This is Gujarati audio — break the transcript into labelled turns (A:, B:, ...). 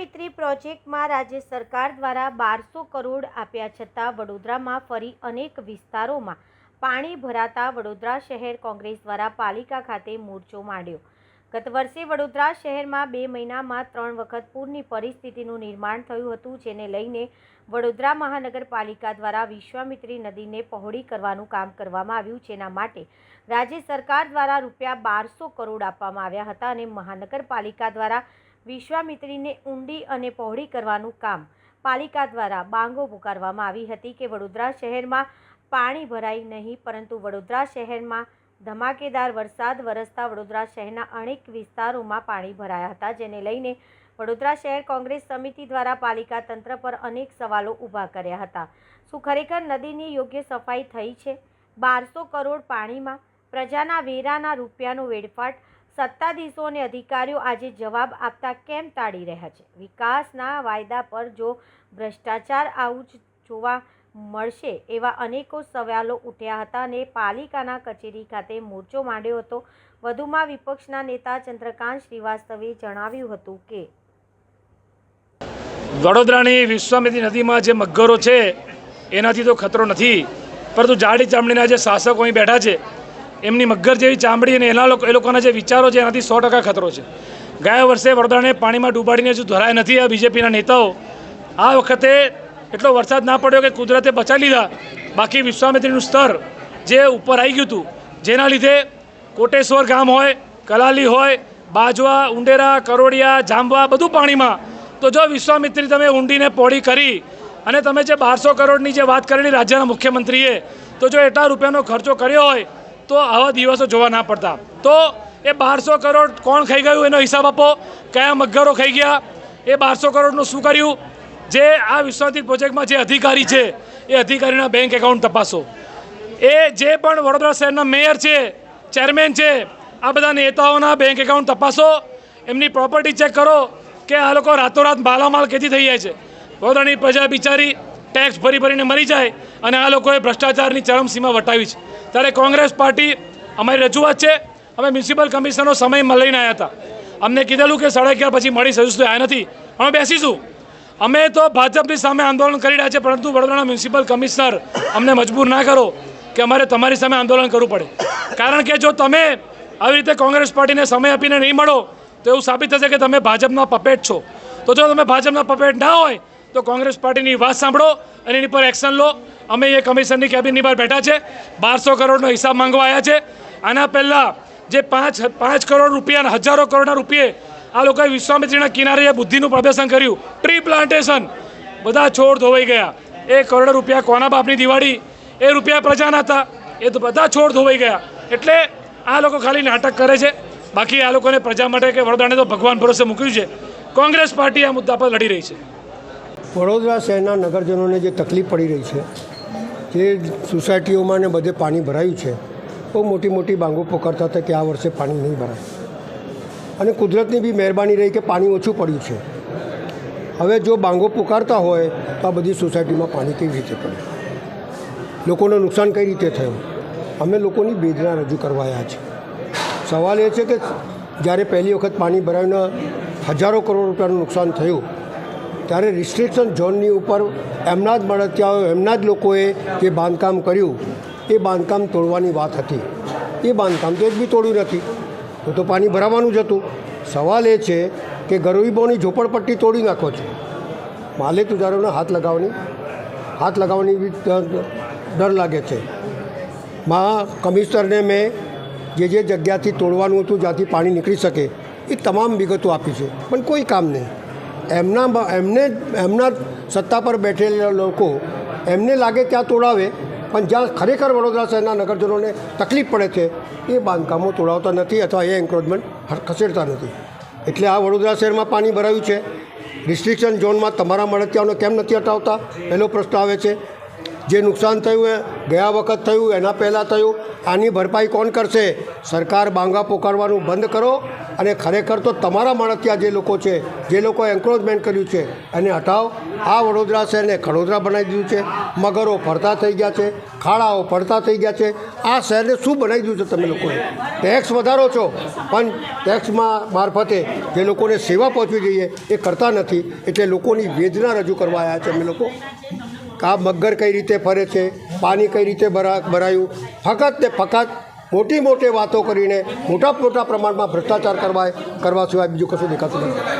A: વિશ્વામિત્રી પ્રોજેક્ટમાં રાજ્ય સરકાર દ્વારા બારસો કરોડ આપ્યા છતાં વડોદરામાં ફરી અનેક વિસ્તારોમાં પાણી ભરાતા વડોદરા શહેર કોંગ્રેસ દ્વારા પાલિકા ખાતે મોરચો માંડ્યો. ગત વર્ષે વડોદરા શહેરમાં બે મહિનામાં ત્રણ વખત પૂરની પરિસ્થિતિનું નિર્માણ થયું હતું, જેને લઈને વડોદરા મહાનગરપાલિકા દ્વારા વિશ્વામિત્રી નદીને પહોળી કરવાનું કામ કરવામાં આવ્યું, જેના માટે રાજ્ય સરકાર દ્વારા રૂપિયા બારસો કરોડ આપવામાં આવ્યા હતા અને મહાનગરપાલિકા દ્વારા વિશ્વામિત્રીને ઊંડી અને પહોળી કરવાનું કામ. પાલિકા દ્વારા બાંગો પુકારવામાં આવી હતી કે વડોદરા શહેરમાં પાણી ભરાય નહીં, પરંતુ વડોદરા શહેરમાં ધમાકેદાર વરસાદ વરસતા વડોદરા શહેરના અનેક વિસ્તારોમાં પાણી ભરાયા હતા, જેને લઈને વડોદરા શહેર કોંગ્રેસ સમિતિ દ્વારા પાલિકા તંત્ર પર અનેક સવાલો ઊભા કર્યા હતા. શું ખરેખર નદીની યોગ્ય સફાઈ થઈ છે? બારસો કરોડ પાણીમાં પ્રજાના વેરાના રૂપિયાનો વેડફાટ સત્તાધીશો અને અધિકારીઓ આજે જવાબ આપતા કેમ તાળી રહ્યા છે? વિકાસના વાયદા પર જો ભ્રષ્ટાચાર આવું જ જોવા મળશે એવા અનેકો સવાલો ઉઠ્યા હતા અને પાલિકાના કચેરી ખાતે મોરચો માંડ્યો હતો. વધુમાં વિપક્ષના નેતા ચંદ્રકાંત શ્રીવાસ્તવે જણાવ્યું હતું કે,
B: વડોદરાની વિશ્વામિત્રી નદીમાં જે મગરો છે, એનાથી તો ખતરો નથી. પરંતુ જાડી ચામડીના જે શાસકો અહીં બેઠા છે એમની મગર જેવી ચામડી અને એના લોકો એ લોકોના જે વિચારો છે, એનાથી સો ટકા ખતરો છે. ગયા વર્ષે વડોદરાને પાણીમાં ડૂબાડીને હજુ ધરાય નથી આ બીજેપીના નેતાઓ. આ વખતે એટલો વરસાદ ના પડ્યો કે કુદરતે બચાવી લીધા. બાકી વિશ્વામિત્રીનું સ્તર જે ઉપર આવી ગયું હતું, જેના લીધે કોટેશ્વર ગામ હોય, કલાલી હોય, બાજવા, ઉંડેરા, કરોડિયા, જાંબવા બધું પાણીમાં. તો જો વિશ્વામિત્રી તમે ઊંડીને પોળી કરી અને તમે જે બારસો કરોડની જે વાત કરેલી રાજ્યના મુખ્યમંત્રીએ, તો જો એટલા રૂપિયાનો ખર્ચો કર્યો હોય તો આવા દિવસો જોવા ના પડતા. તો એ બારસો કરોડ કોણ ખાઈ ગયું? એનો હિસાબ આપો. કયા મગરો ખાઈ ગયા? એ બારસો કરોડનું શું કર્યું? જે આ વિશ્વામિત્રી પ્રોજેક્ટમાં જે અધિકારી છે, એ અધિકારીના બેંક એકાઉન્ટ તપાસો. એ જે પણ વડોદરા શહેરના મેયર છે, ચેરમેન છે, આ બધા નેતાઓના બેંક એકાઉન્ટ તપાસો. એમની પ્રોપર્ટી ચેક કરો કે આ લોકો રાતોરાત માલામાલ કેથી થઈ જાય છે. વડોદરાની પ્રજા બિચારી ટેક્સ ભરી ભરીને મરી જાય અને આ લોકોએ ભ્રષ્ટાચારની ચરમસીમા વટાવી છે. ત્યારે કોંગ્રેસ પાર્ટી અમારી રજૂઆત છે. અમે મ્યુનિસિપલ કમિશનરનો સમય લઈને આવ્યા હતા. અમને કીધેલું કે સાડા અગિયાર પછી મળી શકીશું તો આવ્યા નથી. અમે બેસીશું. અમે તો ભાજપની સામે આંદોલન કરી રહ્યા છે, પરંતુ વડોદરાના મ્યુનિસિપલ કમિશનર અમને મજબૂર ના કરો કે અમારે તમારી સામે આંદોલન કરવું પડે. કારણ કે જો તમે આવી રીતે કોંગ્રેસ પાર્ટીને સમય આપીને નહીં મળો, તો એવું સાબિત થશે કે તમે ભાજપના પપેટ છો. તો જો તમે ભાજપના પપેટ ના હોય તો કોંગ્રેસ પાર્ટીની વાત સાંભળો અને એની પર એક્શન લો. અમે એ કમિશનની કેબિનની બહાર બેઠા છે. બારસો કરોડનો હિસાબ માંગવા આવ્યા છે. આના પહેલાં જે પાંચ પાંચ કરોડ રૂપિયા હજારો કરોડના રૂપિયે આ લોકોએ વિશ્વામિત્રીના કિનારે બુદ્ધિનું પ્રદર્શન કર્યું. Tree plantation. બધા છોડ ધોવાઈ ગયા. એ કરોડો રૂપિયા કોના બાપની દિવાળી? એ રૂપિયા પ્રજાના હતા. એ તો બધા છોડ ધોવાઈ ગયા. એટલે આ લોકો ખાલી નાટક કરે છે. બાકી આ લોકોને પ્રજા માટે કે વડોદરાને તો ભગવાન ભરોસે મૂક્યું છે. કોંગ્રેસ પાર્ટી આ મુદ્દા પર લડી રહી છે.
C: વડોદરા શહેરના નગરજનોને જે તકલીફ પડી રહી છે, જે સોસાયટીઓમાં ને બધે પાણી ભરાયું છે, બહુ મોટી મોટી બાંગો પોકારતા હતા કે આ વર્ષે પાણી નહીં ભરાય. અને કુદરતની બી મહેરબાની રહી કે પાણી ઓછું પડ્યું છે. હવે જો બાંગો પુકારતા હોય, તો આ બધી સોસાયટીમાં પાણી કેવી રીતે પડે? લોકોને નુકસાન કઈ રીતે થયું? અમે લોકોની વેદના રજૂ કરવાયા છે સવાલ એ છે કે જ્યારે પહેલી વખત પાણી ભરાયું હજારો કરોડ રૂપિયાનું નુકસાન થયું ત્યારે રિસ્ટ્રિક્શન ઝોનની ઉપર એમના જ મળતિયાઓ એમના જ લોકોએ જે બાંધકામ કર્યું, એ બાંધકામ તોડવાની વાત હતી. એ બાંધકામ તો એક બી તોડ્યું નથી. તો તો પાણી ભરાવાનું જ હતું. સવાલ એ છે કે ગરીબોની ઝોપડપટ્ટી તોડી નાખો છો. માલે તુજારોને હાથ લગાવવાની હાથ લગાવવાની બી ડર લાગે છે. માં કમિશનરને મેં જે જે જગ્યાથી તોડવાનું હતું, જ્યાંથી પાણી નીકળી શકે, એ તમામ વિગતો આપી છે. પણ કોઈ કામ નહીં. એમના એમને એમના સત્તા પર બેઠેલા લોકો એમને લાગે ત્યાં તોડાવે, પણ જ્યાં ખરેખર વડોદરા શહેરના નગરજનોને તકલીફ પડે છે, એ બાંધકામો તોડાવતા નથી અથવા એ એન્ક્રોચમેન્ટ ખસેડતા નથી. એટલે આ વડોદરા શહેરમાં પાણી ભરાયું છે. રિસ્ટ્રિક્શન ઝોનમાં તમારા મળતિયાઓને કેમ નથી હટાવતા? પહેલો પ્રશ્ન આવે છે. જે નુકસાન થયું એ ગયા વખત થયું, એના પહેલાં થયું. આની ભરપાઈ કોણ કરશે? સરકાર બાંગા પોકારવાનું બંધ કરો અને ખરેખર તો તમારા માણસિયા જે લોકો છે, જે લોકોએ એન્ક્રોચમેન્ટ કર્યું છે, એને હટાવો. આ વડોદરા શહેરને ખડોદરા બનાવી દીધું છે. મગરો ફરતા થઈ ગયા છે, ખાડાઓ પડતા થઈ ગયા છે. આ શહેરને શું બનાવી દીધું છે તમે લોકોએ? ટેક્સ વધારો છો, પણ ટેક્સમાં મારફતે જે લોકોને સેવા પહોંચવી જોઈએ એ કરતા નથી. એટલે લોકોની વેદના રજૂ કરવા આવ્યા છે અમે લોકો. કે મગર કઈ રીતે ફરે છે? પાણી કઈ રીતે ભરા, ભરાયું? ફક્ત ને ફક્ત મોટી મોટી વાતો કરીને મોટા મોટા પ્રમાણમાં ભ્રષ્ટાચાર કરવા કરવા સિવાય બીજું કશું દેખાતું નથી.